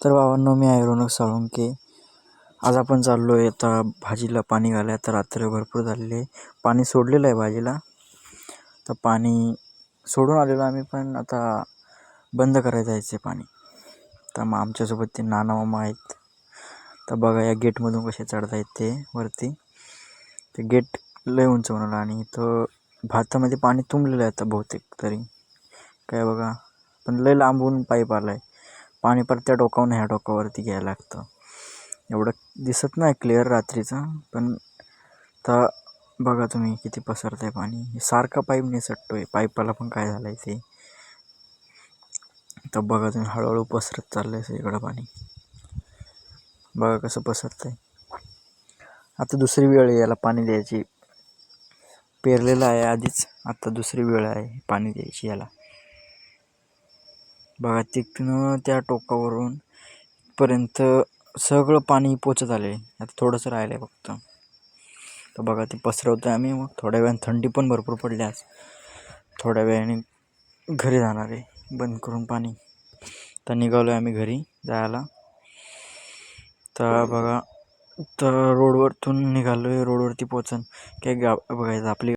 तर भावांनो मी आहे रोनक साळुंके. आज आपण चाललो आहे आता भाजीला पाणी घालाय तर रात्र भरपूर झालेली आहे. पाणी सोडलेलं आहे भाजीला. तर पाणी सोडून आलेलो आम्ही पण आता बंद करायचं आहे पाणी. तर मग आमच्यासोबत ते नाना मामा आहेत. तर बघा या गेटमधून कसे चढता येते ते वरती. ते गेट लय उंच बनवलं आणि इथं भातामध्ये पाणी तुंबलेलं आहे आता बहुतेक तरी. काय बघा पण लय लांबून पाईप आला आहे पाणी परत त्या टोकावरून ह्या डोक्यावरती घ्यायला लागतं. एवढं दिसत नाही क्लिअर रात्रीचं पण तर बघा तुम्ही किती पसरतं आहे पाणी. हे सारखा पाईप निसटतो आहे पाईपाला पण काय झालं आहे ते. तर बघा तुम्ही हळूहळू पसरत चाललं आहे सगळीकडं पाणी. बघा कसं पसरतं आहे आता दुसरी वेळ आहे याला पाणी द्यायची. पेरलेलं आहे आधीच. आता दुसरी वेळ आहे पाणी द्यायची याला. बघा तिथनं त्या टोकावरून इथपर्यंत सगळं पाणी पोचत आले. आता थोडंसं राहिलं आहे फक्त. तर बघा ते पसरवतो आहे आम्ही. मग थोड्या वेळाने थंडी पण भरपूर पडली आज. थोड्या वेळाने घरी जाणार आहे. बंद करून पाणी. तर निघालो आहे आम्ही घरी जायला. तर बघा तर रोडवरतून निघालो आहे रोडवरती पोचन. काय गा बघायचं आपली